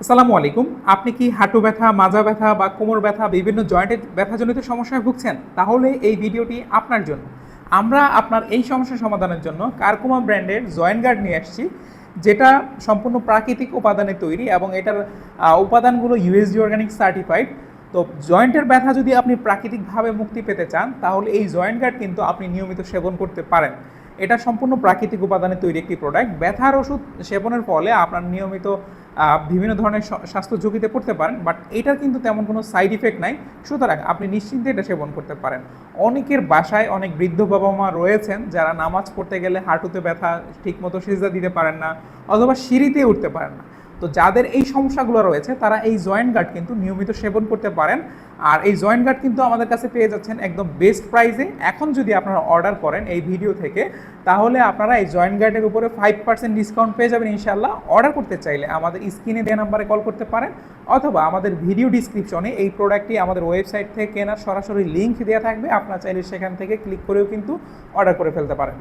আসসালামু আলাইকুম। আপনি কি হাঁটু ব্যথা, মাজা ব্যথা বা কোমর ব্যথা, বিভিন্ন জয়েন্টের ব্যথাজনিত সমস্যায় ভুগছেন? তাহলে এই ভিডিওটি আপনার জন্য। আমরা আপনার এই সমস্যা সমাধানের জন্য কারকুমা ব্র্যান্ডের জয়েন্ট গার্ড নিয়ে আসছি, যেটা সম্পূর্ণ প্রাকৃতিক উপাদানে তৈরি এবং এটার উপাদানগুলো ইউএসডি অর্গানিক সার্টিফাইড তো জয়েন্টের ব্যথা যদি আপনি প্রাকৃতিকভাবে মুক্তি পেতে চান, তাহলে এই জয়েন্ট গার্ড কিন্তু আপনি নিয়মিত সেবন করতে পারেন। এটা সম্পূর্ণ প্রাকৃতিক উপাদানে তৈরি একটি প্রোডাক্ট ব্যথার ওষুধ সেবনের ফলে আপনার নিয়মিত বিভিন্ন ধরনের স্বাস্থ্য ঝুঁকিতে পড়তে পারেন বাট এটার কিন্তু তেমন কোনো সাইড ইফেক্ট নাই। সুতরাং আপনি নিশ্চিন্তে এটা সেবন করতে পারেন। অনেকের বাসায় অনেক বৃদ্ধ বাবা মা রয়েছেন, যারা নামাজ পড়তে গেলে হাঁটুতে ব্যথা ঠিকমতো সিজা দিতে পারেন না, অথবা সিঁড়িতে উঠতে পারেন না। তো যাদের এই সমস্যাগুলো রয়েছে, তারা এই জয়েন্ট গার্ড কিন্তু নিয়মিত সেবন করতে পারেন। আর এই জয়েন্ট গার্ড কিন্তু আমাদের কাছে পেয়ে যাচ্ছেন একদম বেস্ট প্রাইসে। এখন যদি আপনারা অর্ডার করেন এই ভিডিও থেকে, তাহলে আপনারা এই জয়েন্ট গার্ডের উপরে ফাইভ পার্সেন্ট ডিসকাউন্ট পেয়ে যাবেন ইনশাল্লাহ অর্ডার করতে চাইলে আমাদের স্ক্রিনে দেওয়া নাম্বারে কল করতে পারেন, অথবা আমাদের ভিডিও ডিসক্রিপশনে এই প্রোডাক্টটি আমাদের ওয়েবসাইট থেকে কেনার সরাসরি লিঙ্ক দেওয়া থাকবে। আপনারা চাইলে সেখান থেকে ক্লিক করেও কিন্তু অর্ডার করে ফেলতে পারেন।